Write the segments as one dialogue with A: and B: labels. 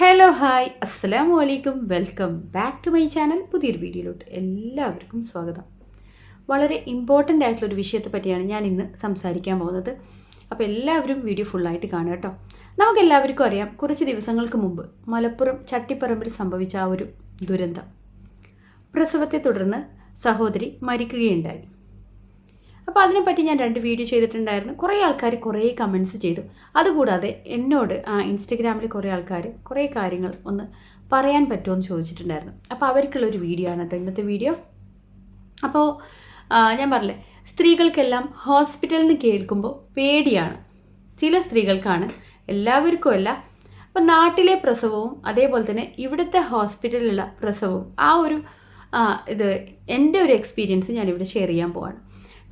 A: Hello hi അസ്സലാമു അലൈക്കും welcome back to my channel പുതിയൊരു വീഡിയോയിലോട്ട് എല്ലാവർക്കും സ്വാഗതം. വളരെ ഇമ്പോർട്ടന്റ് ആയിട്ടുള്ളൊരു വിഷയത്തെ പറ്റിയാണ് ഞാൻ ഇന്ന് സംസാരിക്കാൻ പോകുന്നത്. അപ്പോൾ എല്ലാവരും വീഡിയോ ഫുള്ളായിട്ട് കാണുക കേട്ടോ. നമുക്കെല്ലാവർക്കും അറിയാം കുറച്ച് ദിവസങ്ങൾക്ക് മുമ്പ് മലപ്പുറം ചട്ടിപ്പറമ്പിൽ സംഭവിച്ച ആ ഒരു ദുരന്തം. പ്രസവത്തെ തുടർന്ന് സഹോദരി മരിക്കുകയുണ്ടായി. അപ്പോൾ അതിനെപ്പറ്റി ഞാൻ രണ്ട് വീഡിയോ ചെയ്തിട്ടുണ്ടായിരുന്നു. കുറേ ആൾക്കാർ കുറേ കമൻസ് ചെയ്തു. അതുകൂടാതെ എന്നോട് ഇൻസ്റ്റഗ്രാമിൽ കുറേ ആൾക്കാർ കുറേ കാര്യങ്ങൾ ഒന്ന് പറയാൻ പറ്റുമോ എന്ന് ചോദിച്ചിട്ടുണ്ടായിരുന്നു. അപ്പോൾ അവർക്കുള്ളൊരു വീഡിയോ ആണ് കേട്ടോ ഇന്നത്തെ വീഡിയോ അപ്പോൾ ഞാൻ പറഞ്ഞില്ലേ സ്ത്രീകൾക്കെല്ലാം ഹോസ്പിറ്റലിൽ നിന്ന് കേൾക്കുമ്പോൾ പേടിയാണ്. ചില സ്ത്രീകൾക്കാണ് എല്ലാവർക്കും അല്ല. അപ്പം നാട്ടിലെ പ്രസവവും അതേപോലെ തന്നെ ഇവിടുത്തെ ഹോസ്പിറ്റലിലുള്ള പ്രസവവും ആ ഒരു ഇത് എന്റെ ഒരു എക്സ്പീരിയൻസ് ഞാനിവിടെ ഷെയർ ചെയ്യാൻ പോവാണ്.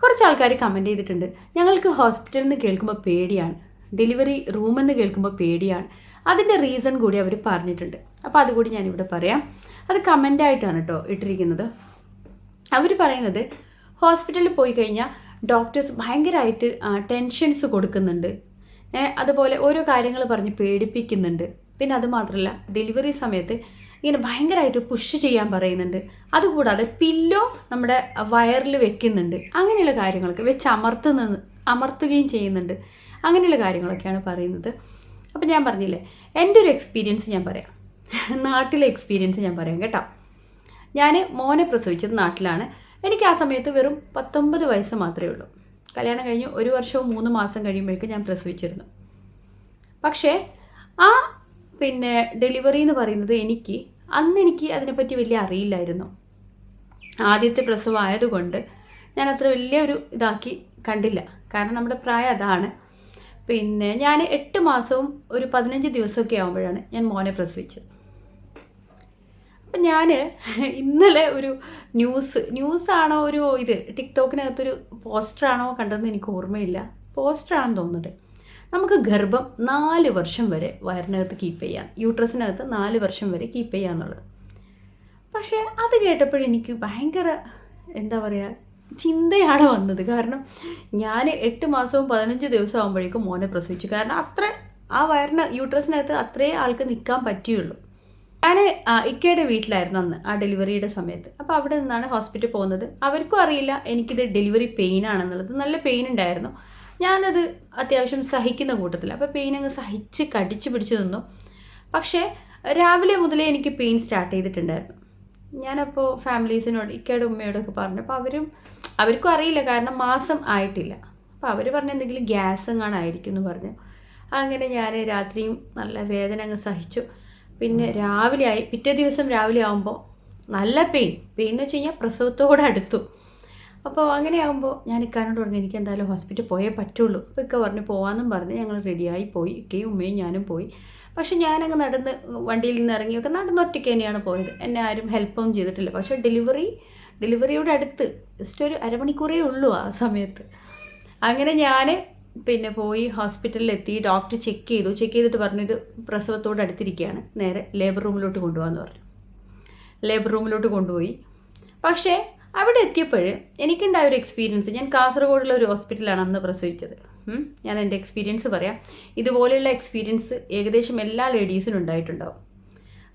A: കുറച്ച് ആൾക്കാർ കമന്റ് ചെയ്തിട്ടുണ്ട്. ഞങ്ങൾക്ക് ഹോസ്പിറ്റലിൽ നിന്ന് കേൾക്കുമ്പോൾ പേടിയാണ്. ഡെലിവറി റൂമെന്ന് കേൾക്കുമ്പോൾ പേടിയാണ്. അതിന്റെ റീസൺ കൂടി അവർ പറഞ്ഞിട്ടുണ്ട്. അപ്പോൾ അതുകൂടി ഞാനിവിടെ പറയാം. അത് കമന്റായിട്ടാണ് കേട്ടോ ഇട്ടിരിക്കുന്നത്. അവർ പറയുന്നത് ഹോസ്പിറ്റലിൽ പോയി കഴിഞ്ഞാൽ ഡോക്ടേഴ്സ് ഭയങ്കരമായിട്ട് ടെൻഷൻസ് കൊടുക്കുന്നുണ്ട്. അതുപോലെ ഓരോ കാര്യങ്ങൾ പറഞ്ഞ് പേടിപ്പിക്കുന്നുണ്ട്. പിന്നെ അതുമാത്രമല്ല ഡെലിവറി സമയത്ത് ഇങ്ങനെ ഭയങ്കരമായിട്ട് പുഷ് ചെയ്യാൻ പറയുന്നുണ്ട്. അതുകൂടാതെ പില്ലോ നമ്മുടെ വയറിൽ വെക്കുന്നുണ്ട്. അങ്ങനെയുള്ള കാര്യങ്ങളൊക്കെ വെച്ച് അമർത്തുന്ന അമർത്തുകയും ചെയ്യുന്നുണ്ട്. അങ്ങനെയുള്ള കാര്യങ്ങളൊക്കെയാണ് പറയുന്നത്. അപ്പോൾ ഞാൻ പറഞ്ഞില്ലേ എന്റെ ഒരു എക്സ്പീരിയൻസ് ഞാൻ പറയാം. നാട്ടിലെ എക്സ്പീരിയൻസ് ഞാൻ പറയാം കേട്ടോ. ഞാൻ മോനെ പ്രസവിച്ചത് നാട്ടിലാണ്. എനിക്ക് ആ സമയത്ത് വെറും പത്തൊമ്പത് വയസ്സ് മാത്രമേ ഉള്ളൂ. കല്യാണം കഴിഞ്ഞ് ഒരു വർഷവും മൂന്ന് മാസം കഴിയുമ്പോഴേക്കും ഞാൻ പ്രസവിച്ചിരുന്നു. പക്ഷേ ആ പിന്നെ ഡെലിവറി എന്ന് പറയുന്നത് എനിക്ക് അന്ന് എനിക്ക് അതിനെപ്പറ്റി വലിയ അറിയില്ലായിരുന്നു. ആദ്യത്തെ പ്രസവമായതുകൊണ്ട് ഞാൻ അത്ര വലിയൊരു ഇതാക്കി കണ്ടില്ല. കാരണം നമ്മുടെ പ്രായം അതാണ്. പിന്നെ ഞാൻ എട്ട് മാസവും ഒരു പതിനഞ്ച് ദിവസമൊക്കെ ആകുമ്പോഴാണ് ഞാൻ മോനെ പ്രസവിച്ചത്. അപ്പം ഞാൻ ഇന്നലെ ഒരു ന്യൂസ് ന്യൂസാണോ ഒരു ഇത് ടിക്ടോക്കിനകത്തൊരു പോസ്റ്ററാണോ കണ്ടതെന്ന് എനിക്ക് ഓർമ്മയില്ല. പോസ്റ്ററാണെന്ന് തോന്നുന്നുണ്ട്. നമുക്ക് ഗർഭം നാല് വർഷം വരെ വയറിനകത്ത് കീപ്പ് ചെയ്യാം. യൂട്രസിനകത്ത് നാല് വർഷം വരെ കീപ്പ് ചെയ്യാന്നുള്ളത് പക്ഷേ അത് കേട്ടപ്പോഴെനിക്ക് ഭയങ്കര എന്താ പറയുക ചിന്തയാണ് വന്നത്. കാരണം ഞാൻ എട്ട് മാസവും പതിനഞ്ച് ദിവസം ആകുമ്പോഴേക്കും മോനെ പ്രസവിച്ചു. കാരണം അത്ര ആ വയറിന് യൂട്രസിനകത്ത് അത്രേ ആൾക്ക് നിൽക്കാൻ പറ്റിയുള്ളൂ. ഞാൻ ഇക്കയുടെ വീട്ടിലായിരുന്നു അന്ന് ആ ഡെലിവറിയുടെ സമയത്ത്. അപ്പോൾ അവിടെ നിന്നാണ് ഹോസ്പിറ്റലിൽ പോകുന്നത്. അവർക്കും അറിയില്ല എനിക്കിത് ഡെലിവറി പെയിൻ ആണെന്നുള്ളത്. നല്ല പെയിൻ ഉണ്ടായിരുന്നു. ഞാനത് അത്യാവശ്യം സഹിക്കുന്ന കൂട്ടത്തിൽ. അപ്പോൾ പെയിൻ അങ്ങ് സഹിച്ച് കടിച്ചു പിടിച്ച് നിന്നു. പക്ഷേ രാവിലെ മുതലേ എനിക്ക് പെയിൻ സ്റ്റാർട്ട് ചെയ്തിട്ടുണ്ടായിരുന്നു. ഞാനപ്പോൾ ഫാമിലീസിനോട് ഇക്കയുടെ ഉമ്മയോടൊക്കെ പറഞ്ഞു അപ്പോൾ അവരും അവർക്കും അറിയില്ല കാരണം മാസം ആയിട്ടില്ല. അപ്പോൾ അവർ പറഞ്ഞ എന്തെങ്കിലും ഗ്യാസ് എങ്ങാണായിരിക്കും എന്ന് പറഞ്ഞു. അങ്ങനെ ഞാൻ രാത്രിയും നല്ല വേദന അങ്ങ് സഹിച്ചു. പിന്നെ രാവിലെ ആയി പിറ്റേ ദിവസം രാവിലെ ആകുമ്പോൾ നല്ല പെയിൻ പെയിൻ എന്ന് വെച്ച് കഴിഞ്ഞാൽ പ്രസവത്തോട് അടുത്തു അപ്പോൾ അങ്ങനെയാകുമ്പോൾ ഞാൻ ഇക്കാനോട് പറഞ്ഞു എനിക്ക് എന്തായാലും ഹോസ്പിറ്റൽ പോയേ പറ്റുള്ളൂ. അപ്പോൾ ഇക്ക പറഞ്ഞു പോകാമെന്നും പറഞ്ഞ് ഞങ്ങൾ റെഡിയായി പോയി. ഇക്കയും ഉമ്മയും ഞാനും പോയി. പക്ഷെ ഞാനങ്ങ് നടന്ന് വണ്ടിയിൽ നിന്ന് ഇറങ്ങിയൊക്കെ നടന്ന് ഒറ്റയ്ക്ക് തന്നെയാണ് പോയത്. എന്നെ ആരും ഹെൽപ്പൊന്നും ചെയ്തിട്ടില്ല. പക്ഷേ ഡെലിവറി ഡെലിവറിയുടെ അടുത്ത് ജസ്റ്റ് ഒരു അരമണിക്കൂറേ ഉള്ളൂ ആ സമയത്ത്. അങ്ങനെ ഞാൻ പിന്നെ പോയി ഹോസ്പിറ്റലിൽ എത്തി. ഡോക്ടർ ചെക്ക് ചെയ്തു. ചെക്ക് ചെയ്തിട്ട് പറഞ്ഞു ഇത് പ്രസവത്തോട് അടുത്തിരിക്കുകയാണ് നേരെ ലേബർ റൂമിലോട്ട് കൊണ്ടുപോകാമെന്ന് പറഞ്ഞു. ലേബർ റൂമിലോട്ട് കൊണ്ടുപോയി. പക്ഷേ അവിടെ എത്തിയപ്പോൾ എനിക്കുണ്ടായ ഒരു എക്സ്പീരിയൻസ് ഞാൻ കാസർഗോഡുള്ള ഒരു ഹോസ്പിറ്റലാണ് അന്ന് പ്രസവിച്ചത്. ഞാൻ എന്റെ എക്സ്പീരിയൻസ് പറയാം. ഇതുപോലെയുള്ള എക്സ്പീരിയൻസ് ഏകദേശം എല്ലാ ലേഡീസിനും ഉണ്ടായിട്ടുണ്ടാവും.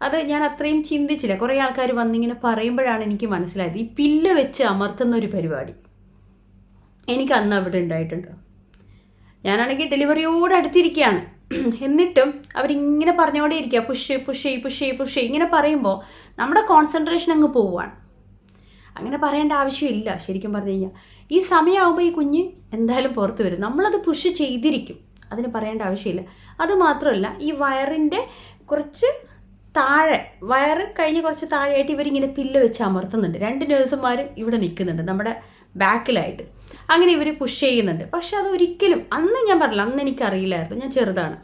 A: അത് ഞാൻ അത്രയും ചിന്തിച്ചില്ല. കുറേ ആൾക്കാർ വന്നിങ്ങനെ പറയുമ്പോഴാണ് എനിക്ക് മനസ്സിലായത്. ഈ പില്ല് വെച്ച് അമർത്തുന്ന ഒരു പരിപാടി എനിക്ക് അന്ന് അവിടെ ഉണ്ടായിട്ടുണ്ട്. ഞാനാണെങ്കിൽ ഡെലിവറിയോട് അടുത്തിരിക്കുകയാണ്. എന്നിട്ടും അവരിങ്ങനെ പറഞ്ഞുകൊണ്ടേ ഇരിക്കുക പുഷ് പുഷ് പുഷ് പുഷ് ഇങ്ങനെ പറയുമ്പോൾ നമ്മുടെ കോൺസെൻട്രേഷൻ അങ്ങ് പോവുകയാണ്. അങ്ങനെ പറയേണ്ട ആവശ്യമില്ല ശരിക്കും പറഞ്ഞു കഴിഞ്ഞാൽ ഈ സമയമാകുമ്പോൾ ഈ കുഞ്ഞ് എന്തായാലും പുറത്ത് വരും. നമ്മളത് പുഷ് ചെയ്തിരിക്കും. അതിന് പറയേണ്ട ആവശ്യമില്ല. അതുമാത്രമല്ല ഈ വയറിന്റെ കുറച്ച് താഴെ വയറ് കഴിഞ്ഞ് കുറച്ച് താഴെയായിട്ട് ഇവരിങ്ങനെ പില്ല് വെച്ച് അമർത്തുന്നുണ്ട്. രണ്ട് നേഴ്സുമാർ ഇവിടെ നിൽക്കുന്നുണ്ട് നമ്മുടെ ബാക്കിലായിട്ട് അങ്ങനെ ഇവർ പുഷ് ചെയ്യുന്നുണ്ട്. പക്ഷെ അത് ഒരിക്കലും അന്ന് ഞാൻ പറഞ്ഞില്ല അന്ന് എനിക്കറിയില്ലായിരുന്നു. ഞാൻ ചെറുതാണ്.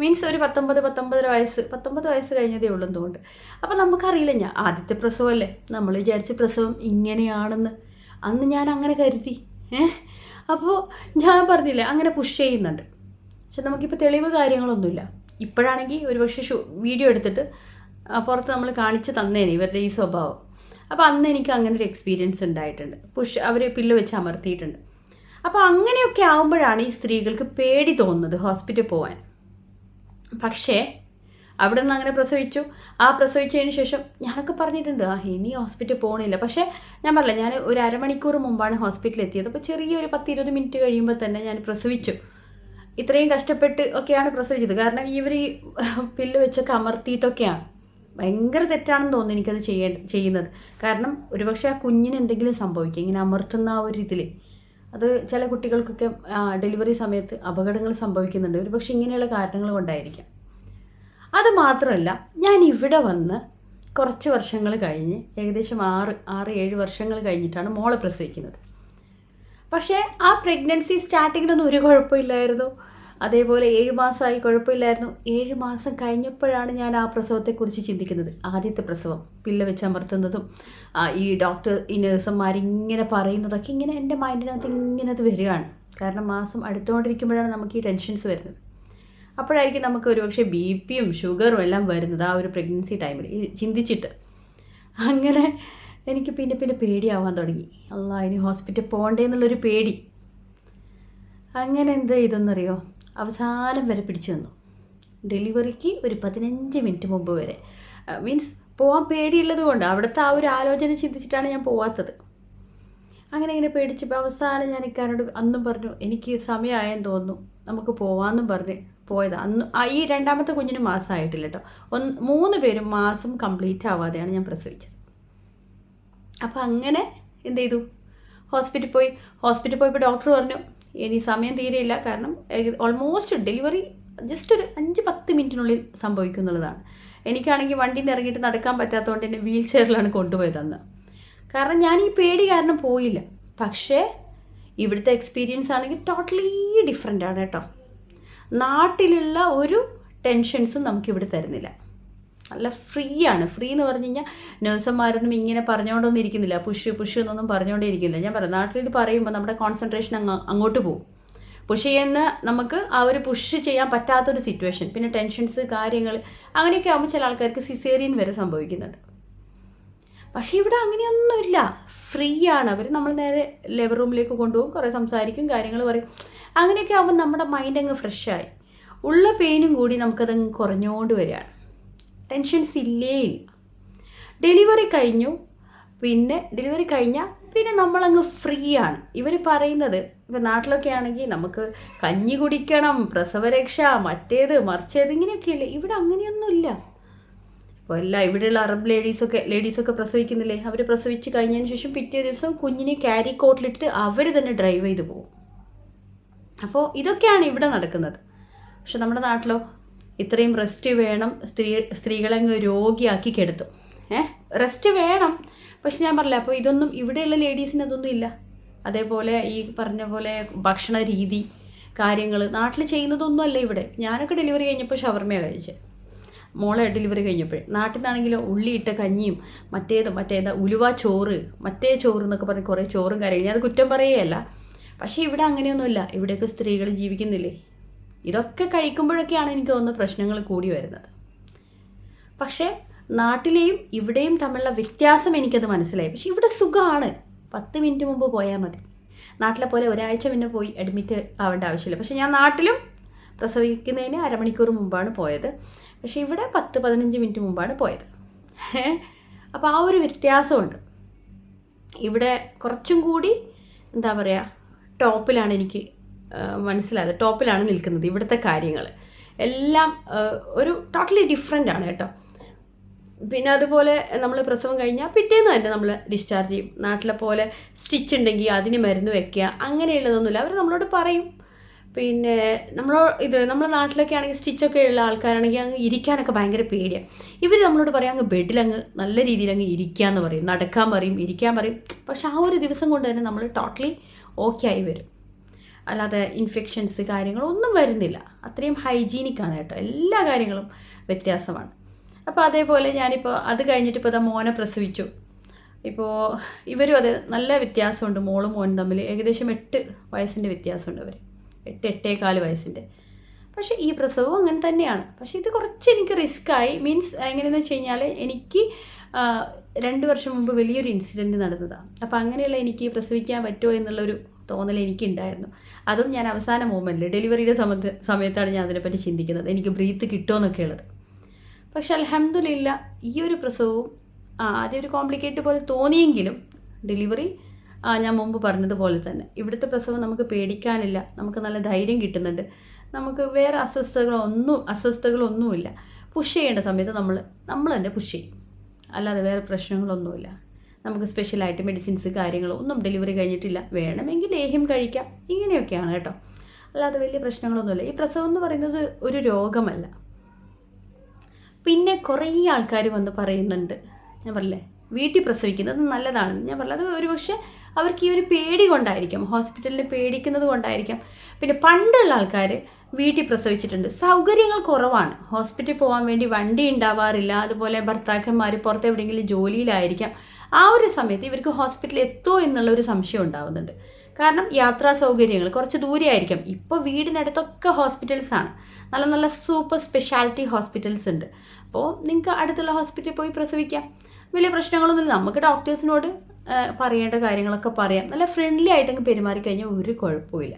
A: മീൻസ് ഒരു പത്തൊമ്പത് പത്തൊമ്പതര വയസ്സ് പത്തൊമ്പത് വയസ്സ് കഴിഞ്ഞതേ ഉള്ളൂ തോന്നുന്നുണ്ട് അപ്പോൾ നമുക്കറിയില്ല ഞാൻ ആദ്യത്തെ പ്രസവമല്ലേ നമ്മൾ വിചാരിച്ച പ്രസവം ഇങ്ങനെയാണെന്ന്. അന്ന് ഞാൻ അങ്ങനെ കരുതി ഏഹ് അപ്പോൾ ഞാൻ പറഞ്ഞില്ലേ അങ്ങനെ പുഷ് ചെയ്യുന്നുണ്ട്. പക്ഷെ നമുക്കിപ്പോൾ തെളിവ് കാര്യങ്ങളൊന്നുമില്ല. ഇപ്പോഴാണെങ്കിൽ ഒരുപക്ഷെ ഷൂ വീഡിയോ എടുത്തിട്ട് പുറത്ത് നമ്മൾ കാണിച്ച് തന്നേനെ ഇവരുടെ ഈ സ്വഭാവം. അപ്പോൾ അന്ന് എനിക്ക് അങ്ങനെ ഒരു എക്സ്പീരിയൻസ് ഉണ്ടായിട്ടുണ്ട്. പുഷ് അവർ പില്ല് വെച്ച് അമർത്തിയിട്ടുണ്ട്. അപ്പോൾ അങ്ങനെയൊക്കെ ആകുമ്പോഴാണ് ഈ സ്ത്രീകൾക്ക് പേടി തോന്നുന്നത് ഹോസ്പിറ്റലിൽ പോകാൻ പക്ഷേ അവിടെ നിന്ന് അങ്ങനെ പ്രസവിച്ചു. ആ പ്രസവിച്ചതിന് ശേഷം ഞാനൊക്കെ പറഞ്ഞിട്ടുണ്ട് ആ ഇനി ഹോസ്പിറ്റൽ പോകണില്ല പക്ഷേ ഞാൻ പറഞ്ഞില്ല ഞാൻ ഒരു അരമണിക്കൂർ മുമ്പാണ് ഹോസ്പിറ്റലിൽ എത്തിയത്. അപ്പോൾ ചെറിയൊരു പത്ത് ഇരുപത് മിനിറ്റ് കഴിയുമ്പോൾ തന്നെ ഞാൻ പ്രസവിച്ചു. ഇത്രയും കഷ്ടപ്പെട്ട് ഒക്കെയാണ് പ്രസവിച്ചത്. കാരണം ഇവർ ഈ പില്ല് വെച്ചൊക്കെ അമർത്തിയിട്ടൊക്കെയാണ്. ഭയങ്കര തെറ്റാണെന്ന് തോന്നുന്നു എനിക്കത് ചെയ്യേ ചെയ്യുന്നത്. കാരണം ഒരുപക്ഷെ ആ കുഞ്ഞിന് എന്തെങ്കിലും സംഭവിക്കും. ഇങ്ങനെ അമർത്തുന്ന ആ ഒരു ഇതിൽ അത് ചില കുട്ടികൾക്കൊക്കെ ഡെലിവറി സമയത്ത് അപകടങ്ങൾ സംഭവിക്കുന്നുണ്ട്. ഒരുപക്ഷെ ഇങ്ങനെയുള്ള കാരണങ്ങൾ കൊണ്ടായിരിക്കാം. അത് മാത്രമല്ല ഞാൻ ഇവിടെ വന്ന് കുറച്ച് വർഷങ്ങൾ കഴിഞ്ഞ് ഏകദേശം ആറ് ആറ് ഏഴ് വർഷങ്ങൾ കഴിഞ്ഞിട്ടാണ് മോളെ പ്രസവിക്കുന്നത്. പക്ഷേ ആ പ്രഗ്നൻസി സ്റ്റാർട്ടിങ്ങിലൊന്നും ഒരു കുഴപ്പമില്ലായിരുന്നു. അതേപോലെ ഏഴ് മാസമായി കുഴപ്പമില്ലായിരുന്നു. ഏഴ് മാസം കഴിഞ്ഞപ്പോഴാണ് ഞാൻ ആ പ്രസവത്തെക്കുറിച്ച് ചിന്തിക്കുന്നത്. ആദ്യത്തെ പ്രസവം പില്ല വെച്ച് അമർത്തുന്നതും ഈ ഡോക്ടർ ഈ നേഴ്സന്മാർ ഇങ്ങനെ പറയുന്നതൊക്കെ ഇങ്ങനെ എന്റെ മൈൻഡിനകത്ത് ഇങ്ങനെ അത് വരികയാണ്. കാരണം മാസം അടുത്തുകൊണ്ടിരിക്കുമ്പോഴാണ് നമുക്ക് ഈ ടെൻഷൻസ് വരുന്നത്. അപ്പോഴായിരിക്കും നമുക്ക് ഒരുപക്ഷെ ബി പിയും ഷുഗറും എല്ലാം വരുന്നത് ആ ഒരു പ്രഗ്നൻസി ടൈമിൽ ചിന്തിച്ചിട്ട്. അങ്ങനെ എനിക്ക് പിന്നെ പിന്നെ പേടിയാവാൻ തുടങ്ങി. അല്ല ഇനി ഹോസ്പിറ്റൽ പോകണ്ടേ എന്നുള്ളൊരു പേടി. അങ്ങനെ എന്ത് ചെയ്തെന്നറിയോ? അവസാനം വരെ പിടിച്ചു വന്നു ഡെലിവറിക്ക് ഒരു പതിനഞ്ച് മിനിറ്റ് മുമ്പ് വരെ. മീൻസ് പോകാൻ പേടിയുള്ളത് കൊണ്ട് അവിടുത്തെ ആ ഒരു ആലോചന ചിന്തിച്ചിട്ടാണ് ഞാൻ പോവാത്തത്. അങ്ങനെ ഇങ്ങനെ പേടിച്ചപ്പോൾ അവസാനം ഞാൻ ഇക്കാരോട് അന്നും പറഞ്ഞു എനിക്ക് സമയമായെന്ന് തോന്നുന്നു. നമുക്ക് പോവാമെന്നും പറഞ്ഞ് പോയത്. അന്ന് ഈ രണ്ടാമത്തെ കുഞ്ഞിന് മാസമായിട്ടില്ല കേട്ടോ ഒന്ന് മൂന്ന് പേരും മാസം കംപ്ലീറ്റ് ആവാതെയാണ് ഞാൻ പ്രസവിച്ചത്. അപ്പോൾ അങ്ങനെ എന്ത് ചെയ്തു? ഹോസ്പിറ്റലിൽ പോയി. ഹോസ്പിറ്റലിൽ പോയപ്പോൾ ഡോക്ടർ പറഞ്ഞു ഇനി സമയം തീരെയില്ല. കാരണം ഓൾമോസ്റ്റ് ഡെലിവറി ജസ്റ്റ് ഒരു അഞ്ച് പത്ത് മിനിറ്റിനുള്ളിൽ സംഭവിക്കും എന്നുള്ളതാണ് എനിക്കാണെങ്കിൽ നിന്ന് ഇറങ്ങിയിട്ട് നടക്കാൻ പറ്റാത്തതുകൊണ്ട് എന്നെ വീൽ ചെയറിലാണ് കൊണ്ടുപോയത് അന്ന് കാരണം ഞാൻ ഈ പേടി കാരണം പോയില്ല. പക്ഷേ ഇവിടുത്തെ എക്സ്പീരിയൻസ് ആണെങ്കിൽ ടോട്ടലി ഡിഫറെന്റ് ആണ് കേട്ടോ. നാട്ടിലുള്ള ഒരു ടെൻഷൻസും നമുക്കിവിടെ തരുന്നില്ല. നല്ല ഫ്രീ ആണ് ഫ്രീ എന്ന് പറഞ്ഞു കഴിഞ്ഞാൽ നഴ്സന്മാരൊന്നും ഇങ്ങനെ പറഞ്ഞുകൊണ്ടൊന്നും ഇരിക്കുന്നില്ല. പുഷ് പുഷ് എന്നൊന്നും പറഞ്ഞുകൊണ്ടേ ഇരിക്കുന്നില്ല. ഞാൻ പറയാം നാട്ടിൽ ഇത് പറയുമ്പോൾ നമ്മുടെ കോൺസെൻട്രേഷൻ അങ്ങ് അങ്ങോട്ട് പോകും. പുഷ് ചെയ്യുന്ന നമുക്ക് ആ ഒരു പുഷ് ചെയ്യാൻ പറ്റാത്തൊരു സിറ്റുവേഷൻ പിന്നെ ടെൻഷൻസ് കാര്യങ്ങൾ അങ്ങനെയൊക്കെ ആകുമ്പോൾ ചില ആൾക്കാർക്ക് സിസേറിയൻ വരെ സംഭവിക്കുന്നുണ്ട്. പക്ഷേ ഇവിടെ അങ്ങനെയൊന്നുമില്ല ഫ്രീ ആണ് അവർ നമ്മൾ നേരെ ലേബർ റൂമിലേക്ക് കൊണ്ടുപോകും കുറേ സംസാരിക്കും കാര്യങ്ങൾ പറയും. അങ്ങനെയൊക്കെ ആകുമ്പോൾ നമ്മുടെ മൈൻഡ് അങ്ങ് ഫ്രഷായി ഉള്ള പെയിനും കൂടി നമുക്കതങ്ങ് കുറഞ്ഞുകൊണ്ട് വരികയാണ്. ടെൻഷൻസ് ഇല്ലേ ഇല്ല ഡെലിവറി കഴിഞ്ഞു. പിന്നെ ഡെലിവറി കഴിഞ്ഞാൽ പിന്നെ നമ്മളങ്ങ് ഫ്രീ ആണ്. ഇവർ പറയുന്നത് ഇപ്പം നാട്ടിലൊക്കെ ആണെങ്കിൽ നമുക്ക് കഞ്ഞി കുടിക്കണം പ്രസവരക്ഷ മറ്റേത് മറിച്ചേത് ഇങ്ങനെയൊക്കെയല്ലേ? ഇവിടെ അങ്ങനെയൊന്നുമില്ല. ഇപ്പോൾ എല്ലാ ഇവിടെയുള്ള അറബ് ലേഡീസൊക്കെ ലേഡീസൊക്കെ പ്രസവിക്കുന്നില്ലേ? അവർ പ്രസവിച്ച് കഴിഞ്ഞതിന് ശേഷം പിറ്റേ ദിവസം കുഞ്ഞിനെ ക്യാരി കോട്ടിലിട്ട് അവർ തന്നെ ഡ്രൈവ് ചെയ്ത് പോകും. അപ്പോൾ ഇതൊക്കെയാണ് ഇവിടെ നടക്കുന്നത്. പക്ഷെ നമ്മുടെ നാട്ടിലോ ഇത്രയും റെസ്റ്റ് വേണം സ്ത്രീ സ്ത്രീകളെ അങ്ങ് രോഗിയാക്കി കെടുത്തു. ഏഹ് റെസ്റ്റ് വേണം. പക്ഷെ ഞാൻ പറഞ്ഞില്ല അപ്പോൾ ഇതൊന്നും ഇവിടെയുള്ള ലേഡീസിന് അതൊന്നും ഇല്ല. അതേപോലെ ഈ പറഞ്ഞ പോലെ ഭക്ഷണ രീതി കാര്യങ്ങൾ നാട്ടിൽ ചെയ്യുന്നതൊന്നും അല്ല ഇവിടെ. ഞാനൊക്കെ ഡെലിവറി കഴിഞ്ഞപ്പോൾ ഷവർമയാണ് കഴിച്ചത് മോളെ ഡെലിവറി കഴിഞ്ഞപ്പോഴേ. നാട്ടിൽ നിന്നാണെങ്കിൽ ഉള്ളിയിട്ട കഞ്ഞിയും മറ്റേത് മറ്റേതാ ഉലുവ ചോറ് മറ്റേ ചോറ് എന്നൊക്കെ പറഞ്ഞ് കുറേ ചോറും കാര്യങ്ങളും. ഞാൻ അത് കുറ്റം പറയുകയല്ല. പക്ഷേ ഇവിടെ അങ്ങനെയൊന്നുമില്ല. ഇവിടെയൊക്കെ സ്ത്രീകൾ ജീവിക്കുന്നില്ലേ? ഇതൊക്കെ കഴിക്കുമ്പോഴൊക്കെയാണ് എനിക്ക് തോന്നുന്ന പ്രശ്നങ്ങൾ കൂടി വരുന്നത്. പക്ഷേ നാട്ടിലെയും ഇവിടെയും തമ്മിലുള്ള വ്യത്യാസം എനിക്കത് മനസ്സിലായി. പക്ഷെ ഇവിടെ സുഖമാണ്. പത്ത് മിനിറ്റ് മുമ്പ് പോയാൽ മതി. നാട്ടിലെ പോലെ ഒരാഴ്ച മുന്നേ പോയി അഡ്മിറ്റ് ആവേണ്ട ആവശ്യമില്ല. പക്ഷേ ഞാൻ നാട്ടിലും പ്രസവിക്കുന്നതിന് അരമണിക്കൂർ മുമ്പാണ് പോയത്. പക്ഷേ ഇവിടെ പത്ത് പതിനഞ്ച് മിനിറ്റ് മുമ്പാണ് പോയത്. അപ്പോൾ ആ ഒരു വ്യത്യാസമുണ്ട്. ഇവിടെ കുറച്ചും കൂടി എന്താ പറയുക ടോപ്പിലാണ് എനിക്ക് മനസ്സിലായത്. ടോപ്പിലാണ് നിൽക്കുന്നത് ഇവിടുത്തെ കാര്യങ്ങൾ. എല്ലാം ഒരു ടോട്ടലി ഡിഫറെന്റ് ആണ് കേട്ടോ. പിന്നെ അതുപോലെ നമ്മൾ പ്രസവം കഴിഞ്ഞാൽ പിറ്റേന്ന് തന്നെ നമ്മൾ ഡിസ്ചാർജ് ചെയ്യും. നാട്ടിലെ പോലെ സ്റ്റിച്ച് ഉണ്ടെങ്കിൽ അതിന് മരുന്ന് വെക്കുക അങ്ങനെയുള്ളതൊന്നുമില്ല. അവർ നമ്മളോട് പറയും. പിന്നെ നമ്മൾ ഇത് നമ്മുടെ നാട്ടിലൊക്കെ ആണെങ്കിൽ സ്റ്റിച്ചൊക്കെ ഉള്ള ആൾക്കാരാണെങ്കിൽ അങ്ങ് ഇരിക്കാനൊക്കെ ഭയങ്കര പേടിയാണ് ഇവർ നമ്മളോട് പറയാം അങ്ങ് ബെഡിലങ്ങ് നല്ല രീതിയിൽ അങ്ങ് ഇരിക്കുക എന്ന് പറയും. നടക്കാൻ പറയും ഇരിക്കാൻ പറയും. പക്ഷെ ആ ഒരു ദിവസം കൊണ്ട് തന്നെ നമ്മൾ ടോട്ടലി ഓക്കെ ആയി വരും. അല്ലാതെ ഇൻഫെക്ഷൻസ് കാര്യങ്ങളൊന്നും വരുന്നില്ല. അത്രയും ഹൈജീനിക് ആണ് കേട്ടോ. എല്ലാ കാര്യങ്ങളും വ്യത്യാസമാണ്. അപ്പോൾ അതേപോലെ ഞാനിപ്പോൾ അത് കഴിഞ്ഞിട്ട് ഇപ്പോൾ മോനെ പ്രസവിച്ചു. ഇപ്പോൾ ഇവരും അത് നല്ല വ്യത്യാസമുണ്ട്. മോളും മോനും തമ്മിൽ ഏകദേശം എട്ട് വയസ്സിന്റെ വ്യത്യാസമുണ്ട് അവർ എട്ട് എട്ടേകാൽ വയസ്സിന്റെ പക്ഷേ ഈ പ്രസവവും അങ്ങനെ തന്നെയാണ്. പക്ഷേ ഇത് കുറച്ച് എനിക്ക് റിസ്ക്കായി മീൻസ് എങ്ങനെയെന്ന് വെച്ച് കഴിഞ്ഞാൽ എനിക്ക് രണ്ട് വർഷം മുമ്പ് വലിയൊരു ഇൻസിഡന്റ് നടന്നതാണ് അപ്പോൾ അങ്ങനെയുള്ള എനിക്ക് പ്രസവിക്കാൻ പറ്റുമോ എന്നുള്ളൊരു തോന്നൽ എനിക്കുണ്ടായിരുന്നു അതും ഞാൻ അവസാന മൂമെന്റിൽ ഡെലിവറിയുടെ സമയത്ത് സമയത്താണ് ഞാൻ അതിനെപ്പറ്റി ചിന്തിക്കുന്നത്. എനിക്ക് ബ്രീത്ത് കിട്ടുമോ എന്നൊക്കെ ഉള്ളത്. പക്ഷെ അലഹമില്ല ഈ ഒരു പ്രസവവും ആദ്യം ഒരു കോംപ്ലിക്കേറ്റ് പോലെ തോന്നിയെങ്കിലും ഡെലിവറി ഞാൻ മുമ്പ് പറഞ്ഞതുപോലെ തന്നെ. ഇവിടുത്തെ പ്രസവം നമുക്ക് പേടിക്കാനില്ല. നമുക്ക് നല്ല ധൈര്യം കിട്ടുന്നുണ്ട്. നമുക്ക് വേറെ അസ്വസ്ഥതകളൊന്നും അസ്വസ്ഥതകളൊന്നുമില്ല പുഷ് ചെയ്യേണ്ട സമയത്ത് നമ്മൾ നമ്മൾ തന്നെ പുഷ് ചെയ്യും. അല്ലാതെ വേറെ പ്രശ്നങ്ങളൊന്നുമില്ല. നമുക്ക് സ്പെഷ്യലായിട്ട് മെഡിസിൻസ് കാര്യങ്ങളോ ഒന്നും ഡെലിവറി കഴിഞ്ഞിട്ടില്ല. വേണമെങ്കിൽ ലേഹ്യം കഴിക്കാം. ഇങ്ങനെയൊക്കെയാണ് കേട്ടോ. അല്ലാതെ വലിയ പ്രശ്നങ്ങളൊന്നുമില്ല. ഈ പ്രസവം എന്ന് പറയുന്നത് ഒരു രോഗമല്ല. പിന്നെ കുറേ ആൾക്കാർ വന്ന് പറയുന്നുണ്ട്. ഞാൻ പറഞ്ഞില്ലേ വീട്ടിൽ പ്രസവിക്കുന്നത് നല്ലതാണ്. ഞാൻ പറഞ്ഞത് ഒരു ഒരുപക്ഷെ അവർക്ക് ഈ ഒരു പേടി കൊണ്ടായിരിക്കാം. ഹോസ്പിറ്റലിൽ പേടിക്കുന്നത് കൊണ്ടായിരിക്കാം. പിന്നെ പണ്ടുള്ള ആൾക്കാർ വീട്ടിൽ പ്രസവിച്ചിട്ടുണ്ട്. സൗകര്യങ്ങൾ കുറവാണ്. ഹോസ്പിറ്റലിൽ പോകാൻ വേണ്ടി വണ്ടി ഉണ്ടാവാറില്ല. അതുപോലെ ഭർത്താക്കന്മാർ പുറത്തെവിടെയെങ്കിലും ജോലിയിലായിരിക്കാം. ആ ഒരു സമയത്ത് ഇവർക്ക് ഹോസ്പിറ്റലിൽ എത്തുമോ എന്നുള്ള ഒരു സംശയം ഉണ്ടാവുന്നുണ്ട്. കാരണം യാത്രാ സൗകര്യങ്ങൾ കുറച്ച് ദൂരെയായിരിക്കും. ഇപ്പോൾ വീടിനടുത്തൊക്കെ ഹോസ്പിറ്റൽസാണ് നല്ല നല്ല സൂപ്പർ സ്പെഷ്യാലിറ്റി ഹോസ്പിറ്റൽസ് ഉണ്ട്. അപ്പോൾ നിങ്ങൾക്ക് അടുത്തുള്ള ഹോസ്പിറ്റലിൽ പോയി പ്രസവിക്കാം. വലിയ പ്രശ്നങ്ങളൊന്നുമില്ല. നമുക്ക് ഡോക്ടേഴ്സിനോട് പറയേണ്ട കാര്യങ്ങളൊക്കെ പറയാം. നല്ല ഫ്രണ്ട്ലി ആയിട്ടങ്ങ് പെരുമാറി കഴിഞ്ഞാൽ ഒരു കുഴപ്പമില്ല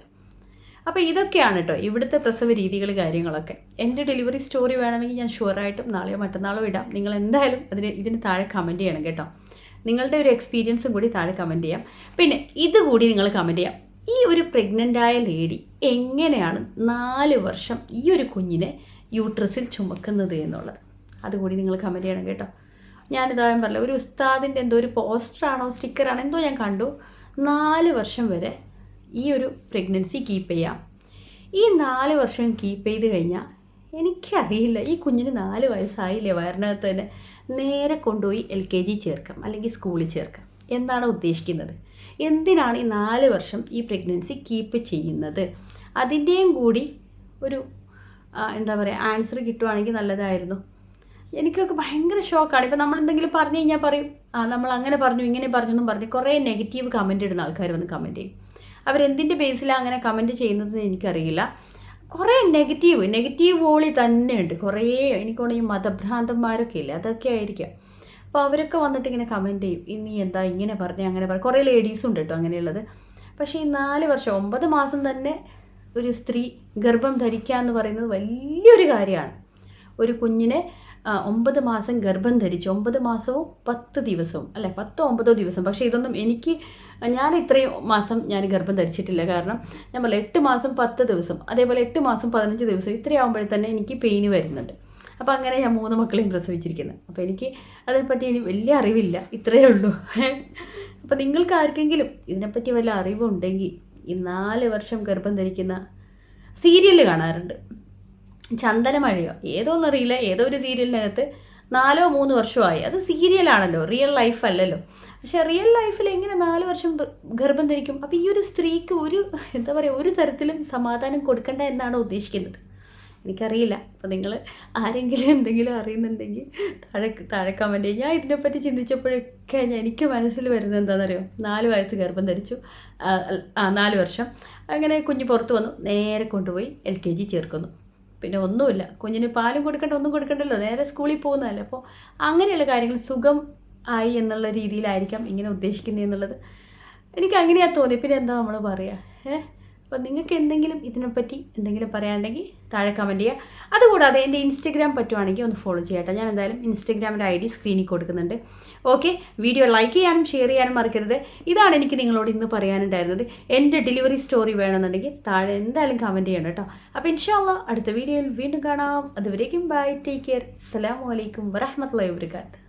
A: അപ്പോൾ ഇതൊക്കെയാണ് കേട്ടോ ഇവിടുത്തെ പ്രസവ രീതികൾ കാര്യങ്ങളൊക്കെ. എന്റെ ഡെലിവറി സ്റ്റോറി വേണമെങ്കിൽ ഞാൻ ഷുവറായിട്ടും നാളെയോ മറ്റന്നാളോ ഇടാം. നിങ്ങൾ എന്തായാലും അതിന് ഇതിന് താഴെ കമന്റ് ചെയ്യണം കേട്ടോ. നിങ്ങളുടെ ഒരു എക്സ്പീരിയൻസും കൂടി താഴെ കമന്റ് ചെയ്യാം. പിന്നെ ഇതുകൂടി നിങ്ങൾ കമന്റ് ചെയ്യാം. ഈ ഒരു പ്രഗ്നന്റ് ആയ ലേഡി എങ്ങനെയാണ് നാല് വർഷം ഈ ഒരു കുഞ്ഞിനെ യൂട്രസിൽ ചുമക്കുന്നത് എന്നുള്ളത്? അതുകൂടി നിങ്ങൾ കമന്റ് ചെയ്യണം കേട്ടോ. ഞാനിതായും പറഞ്ഞില്ല ഒരു ഉസ്താദിന്റെ എന്തോ ഒരു പോസ്റ്ററാണോ സ്റ്റിക്കറാണോ എന്തോ ഞാൻ കണ്ടു. നാല് വർഷം വരെ ഈ ഒരു പ്രഗ്നൻസി കീപ്പ് ചെയ്യാം. ഈ നാല് വർഷം കീപ്പ് ചെയ്ത് കഴിഞ്ഞാൽ എനിക്കറിയില്ല. ഈ കുഞ്ഞിന് നാല് വയസ്സായില്ലേ വയറിനകത്ത് തന്നെ. നേരെ കൊണ്ടുപോയി എൽ കെ ജി ചേർക്കാം അല്ലെങ്കിൽ സ്കൂളിൽ ചേർക്കാം. എന്താണ് ഉദ്ദേശിക്കുന്നത്? എന്തിനാണ് ഈ നാല് വർഷം ഈ പ്രഗ്നൻസി കീപ്പ് ചെയ്യുന്നത്? അതിന്റെയും കൂടി ഒരു എന്താ പറയുക ആൻസർ കിട്ടുവാണെങ്കിൽ നല്ലതായിരുന്നു. എനിക്കൊക്കെ ഭയങ്കര ഷോക്കാണ് ഇപ്പം നമ്മൾ എന്തെങ്കിലും പറഞ്ഞു കഴിഞ്ഞാൽ പറയും ആ നമ്മൾ അങ്ങനെ പറഞ്ഞു ഇങ്ങനെ പറഞ്ഞു എന്നും പറഞ്ഞ് കുറേ നെഗറ്റീവ് കമന്റ് ഇടുന്ന ആൾക്കാർ വന്ന് കമന്റ് ചെയ്യും. അവരെന്തിന്റെ ബേസിലാണ് അങ്ങനെ കമന്റ് ചെയ്യുന്നതെന്ന് എനിക്കറിയില്ല. കുറേ നെഗറ്റീവ് നെഗറ്റീവ് വോളി തന്നെയുണ്ട് കുറേ എനിക്കോണ ഈ മതഭ്രാന്തന്മാരൊക്കെ ഇല്ലേ? അതൊക്കെ ആയിരിക്കാം. അപ്പോൾ അവരൊക്കെ വന്നിട്ട് ഇങ്ങനെ കമന്റ് ചെയ്യും. ഇനി എന്താ ഇങ്ങനെ പറഞ്ഞു അങ്ങനെ പറഞ്ഞു കുറേ ലേഡീസും ഉണ്ട് കേട്ടോ അങ്ങനെയുള്ളത്. പക്ഷേ ഈ നാല് വർഷം ഒമ്പത് മാസം തന്നെ ഒരു സ്ത്രീ ഗർഭം ധരിക്കുക എന്ന് പറയുന്നത് വലിയൊരു കാര്യമാണ്. ഒരു കുഞ്ഞിനെ ഒമ്പത് മാസം ഗർഭം ധരിച്ചു ഒമ്പത് മാസവും പത്ത് ദിവസവും അല്ലേ പത്തോ ഒമ്പതോ ദിവസം. പക്ഷേ ഇതൊന്നും എനിക്ക് ഞാൻ ഇത്രയും മാസം ഞാൻ ഗർഭം ധരിച്ചിട്ടില്ല. കാരണം ഞാൻ പറയാം എട്ട് മാസം പത്ത് ദിവസം. അതേപോലെ എട്ട് മാസം പതിനഞ്ച് ദിവസം. ഇത്രയാകുമ്പോഴേ തന്നെ എനിക്ക് പെയിന് വരുന്നുണ്ട്. അപ്പോൾ അങ്ങനെ ഞാൻ മൂന്ന് മക്കളെയും പ്രസവിച്ചിരിക്കുന്നത് അപ്പോൾ എനിക്ക് അതിനെപ്പറ്റി ഇനി വലിയ അറിവില്ല. ഇത്രയേ ഉള്ളൂ. അപ്പോൾ നിങ്ങൾക്ക് ആർക്കെങ്കിലും ഇതിനെപ്പറ്റി വല്ല അറിവുണ്ടെങ്കിൽ ഈ നാല് വർഷം ഗർഭം ധരിക്കുന്ന സീരിയൽ കാണാറുണ്ട്. ചന്ദനമഴയോ ഏതോന്നറിയില്ല ഏതോ ഒരു സീരിയലിനകത്ത് നാലോ മൂന്ന് വർഷമായി അത് സീരിയലാണല്ലോ. റിയൽ ലൈഫ് അല്ലല്ലോ. പക്ഷേ റിയൽ ലൈഫിൽ എങ്ങനെ നാല് വർഷം ഗർഭം ധരിക്കും. അപ്പോൾ ഈ ഒരു സ്ത്രീക്ക് ഒരു എന്താ പറയുക ഒരു തരത്തിലും സമാധാനം കൊടുക്കണ്ട എന്നാണ് ഉദ്ദേശിക്കുന്നത്. എനിക്കറിയില്ല. അപ്പോൾ നിങ്ങൾ ആരെങ്കിലും എന്തെങ്കിലും അറിയുന്നുണ്ടെങ്കിൽ താഴെ താഴെ കമന്റ് ചെയ്യും. ഞാൻ ഇതിനെപ്പറ്റി ചിന്തിച്ചപ്പോഴൊക്കെ ഞാൻ എനിക്ക് മനസ്സിൽ വരുന്നത് എന്താണെന്നറിയോ? നാല് വയസ്സ് ഗർഭം ധരിച്ചു. ആ, നാല് വർഷം. അങ്ങനെ കുഞ്ഞ് പുറത്ത് വന്നു. നേരെ കൊണ്ടുപോയി എൽ കെ ജി ചേർക്കുന്നു. പിന്നെ ഒന്നുമില്ല. കുഞ്ഞിന് പാലും കൊടുക്കേണ്ട ഒന്നും കൊടുക്കണ്ടല്ലോ. നേരെ സ്കൂളിൽ പോകുന്നതല്ലേ. അപ്പോൾ അങ്ങനെയുള്ള കാര്യങ്ങൾ സുഖം ആയി എന്നുള്ള രീതിയിലായിരിക്കാം ഇങ്ങനെ ഉദ്ദേശിക്കുന്നത് എന്നുള്ളത്. എനിക്ക് അങ്ങനെയാണ് തോന്നി പിന്നെ എന്താ നമ്മൾ പറയുക ഏഹ് അപ്പോൾ നിങ്ങൾക്ക് എന്തെങ്കിലും ഇതിനെപ്പറ്റി എന്തെങ്കിലും പറയാനുണ്ടെങ്കിൽ താഴെ കമന്റ് ചെയ്യുക അതുകൂടാതെ എന്റെ ഇൻസ്റ്റഗ്രാം പറ്റുവാണെങ്കിൽ ഒന്ന് ഫോളോ ചെയ്യട്ടെ. ഞാൻ എന്തായാലും ഇൻസ്റ്റഗ്രാമിന്റെ ഐ ഡി സ്ക്രീനിൽ കൊടുക്കുന്നുണ്ട്. ഓക്കെ വീഡിയോ ലൈക്ക് ചെയ്യാനും ഷെയർ ചെയ്യാനും മറക്കരുത്. ഇതാണ് എനിക്ക് നിങ്ങളോട് ഇന്ന് പറയാനുണ്ടായിരുന്നത്. എന്റെ ഡെലിവറി സ്റ്റോറി വേണമെന്നുണ്ടെങ്കിൽ താഴെ എന്തായാലും കമന്റ് ചെയ്യണം കേട്ടോ. അപ്പോൾ ഇൻഷാല്ല അടുത്ത വീഡിയോയിൽ വീണ്ടും കാണാം. അതുവരേക്കും ബൈ ടേക്ക് കെയർ അസ്സലാമു അലൈക്കും വരഹമത്തല വബറകാതുഹു